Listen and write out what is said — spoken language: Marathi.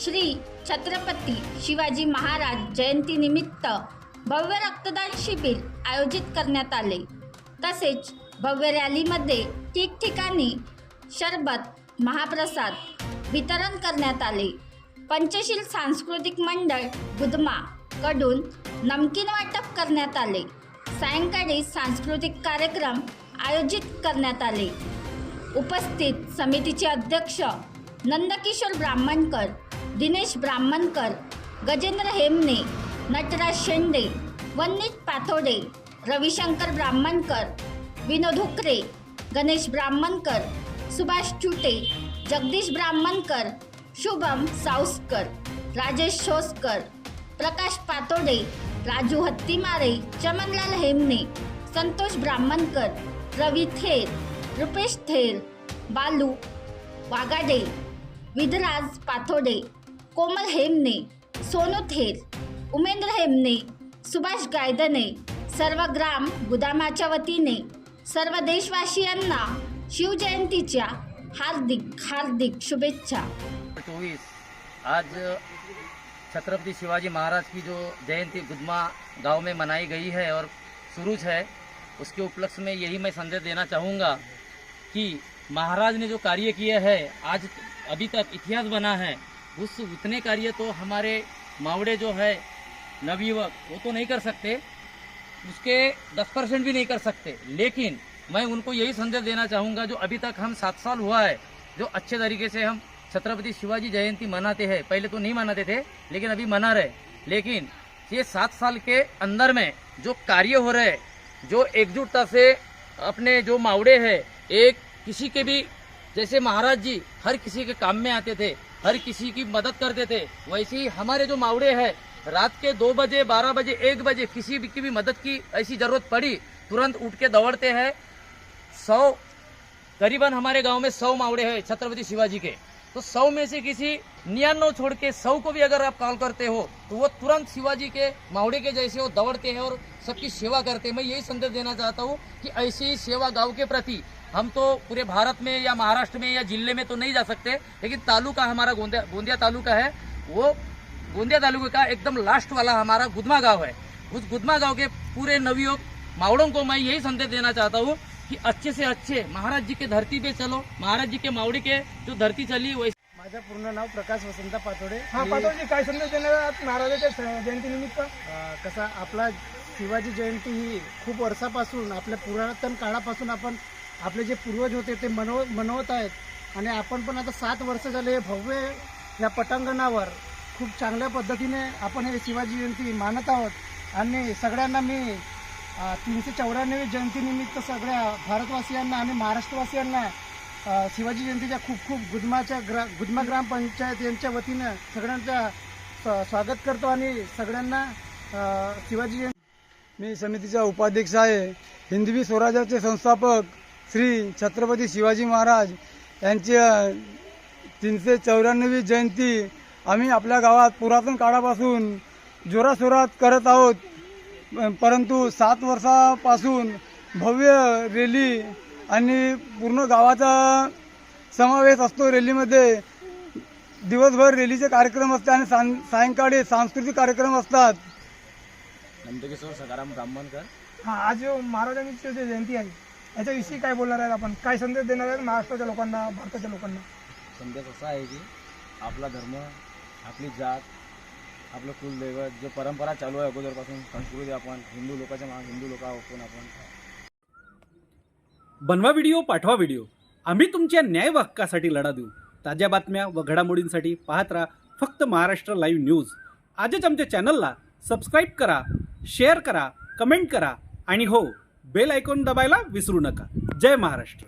श्री छत्रपती शिवाजी महाराज जयंतीनिमित्त भव्य रक्तदान शिबिर आयोजित करण्यात आले. तसेच भव्य रॅलीमध्ये ठिकठिकाणी शरबत महाप्रसाद वितरण करण्यात आले. पंचशील सांस्कृतिक मंडळ गुदमा कडून नमकीन वाटप करण्यात आले. सायंकाळी सांस्कृतिक कार्यक्रम आयोजित करण्यात आले. उपस्थित समितीचे अध्यक्ष नंदकिशोर ब्राह्मणकर दिनेश ब्राह्मणकर गजेंद्र हेमने नटराज शेंडे वन्नीत पाथोडे रविशंकर ब्राह्मणकर विनोद हुकरे गणेश ब्राह्मणकर सुभाष चुटे जगदीश ब्राह्मणकर शुभम साऊसकर राजेश शोसकर प्रकाश पातोडे राजू हत्तीमारे चमनलाल हेमने संतोष ब्राह्मणकर रवी थेर रुपेश थेर बालू वागाडे विधराज पाथोडे कोमल हेमने, सोनू थेर, उमेंद्र हेमने, सुभाष गायदने सर्व ग्राम गुदामाच्या वतीने सर्व देशवासियांना शिवजयंतीच्या हार्दिक हार्दिक शुभेच्छा. चौबीस आज, छत्रपति शिवाजी महाराज की जो जयंती गुदमा गाँव में मनाई गई है और सुरूज है, उसके उपलक्ष्य में यही मैं संदेश देना चाहूँगा कि महाराज ने जो कार्य किए हैं, आज अभी तक इतिहास बना है। उस उतने कार्य तो हमारे मावड़े जो है, नवयुवक, वो तो नहीं कर सकते। उसके दस परसेंट भी नहीं कर सकते। लेकिन मैं उनको यही संदेश देना चाहूँगा, जो अभी तक हम सात साल हुआ है, जो अच्छे तरीके से हम छत्रपति शिवाजी जयंती मनाते हैं। पहले तो नहीं मनाते थे, लेकिन अभी मना रहे लेकिन ये सात साल के अंदर में जो कार्य हो रहे जो एकजुटता से अपने जो मावड़े हैं, एक किसी के भी, जैसे महाराज जी, हर किसी के काम में आते थे हर किसी की मदद करते थे वैसे ही हमारे जो मावड़े हैं, रात के दो बजे, बारह बजे, एक बजे किसी भी की भी मदद की ऐसी ज़रूरत पड़ी, तुरंत उठ के दौड़ते हैं। सौ, करीबन हमारे गाँव में सौ मावड़े हैं छत्रपति शिवाजी के। तो सौ में से किसी निन्यानवे छोड़ के सौ को भी अगर आप कॉल करते हो तो वो तुरंत शिवाजी के मावड़े के जैसे वो दौड़ते हैं और सबकी सेवा करते हैं। मैं यही संदेश देना चाहता हूँ कि ऐसी सेवा गाँव के प्रति हम तो पूरे भारत में या महाराष्ट्र में या ज़िले में तो नहीं जा सकते, लेकिन तालुका हमारा गोंदिया गोंदिया तालुका है, वो गोंदिया तालुके का एकदम लास्ट वाला हमारा गुदमा गाँव है। उस गुदमा गाँव के पूरे नवयुवक मावड़ों को मैं यही संदेश देना चाहता हूँ कि अच्छे से अच्छे महाराज जी के धरती पे चलो महाराज जी के मावड़ी के जो धरती चली वैसे माझं पूर्ण नाव प्रकाश वसंत पातोडे. हा मी, पाटोळजी काय संदेश देणार आहात महाराजाच्या स- जयंतीनिमित्त? अं, कसा आपला शिवाजी जयंती ही खूप वर्षापासून आपल्या पुरातन काळापासून आपण आपले जे पूर्वज होते ते मनव मनवत आहेत. आणि आपण पण आता सात वर्ष झाले हे भव्य या पटांगणावर खूप चांगल्या पद्धतीने आपण हे शिवाजी जयंती मानत आहोत. आणि सगळ्यांना मी तीनशे चौऱ्याण्णवी जयंतीनिमित्त सगळ्या भारतवासियांना आणि महाराष्ट्रवासियांना शिवाजी जयंतीच्या खूप खूप गुदमाच्या ग्रा गुदमा ग्रामपंचायत यांच्या वतीनं सगळ्यांचा स्वा- स्वागत करतो आणि सगळ्यांना शिवाजी जयंती मी समितीचा उपाध्यक्ष आहे. हिंदवी स्वराज्याचे संस्थापक श्री छत्रपती शिवाजी महाराज यांची तीनशे चौऱ्याण्णवी जयंती आम्ही आपल्या गावात पुरातन काळापासून जोरासोरात करत आहोत. परंतु सात वर्षापासून भव्य रॅली आणि पूर्ण गावाचा समावेश असतो रॅलीमध्ये दिवसभर रॅलीचे कार्यक्रम असतात आणि सां- सायंकाळी सांस्कृतिक कार्यक्रम असतात. नंदकिशोर सकाराम ब्राह्मणकर. हा आज जो महाराजांची जी जयंती आहे याच्याविषयी काय बोलणार आहेत आपण? काय संदेश देणार आहेत महाराष्ट्राच्या लोकांना भारताच्या लोकांना? संदेश असा आहे की आपला धर्म आपली जात आपलं कुलदैवत जो परंपरा चालू आहे अगोदरपासून संस्कृती आपण हिंदू लोकांच्या मा हिंदू लोक आपण आपण. बनवा व्हिडिओ पाठवा व्हिडिओ. आम्ही तुमच्या न्याय हक्कासाठी लढा देऊ. ताज्या बातम्या व घडामोडींसाठी पाहत राहा फक्त महाराष्ट्र लाईव्ह न्यूज. आजच आमच्या चॅनलला सबस्क्राईब करा शेअर करा कमेंट करा आणि हो बेल आयकॉन दबायला विसरू नका. जय महाराष्ट्र.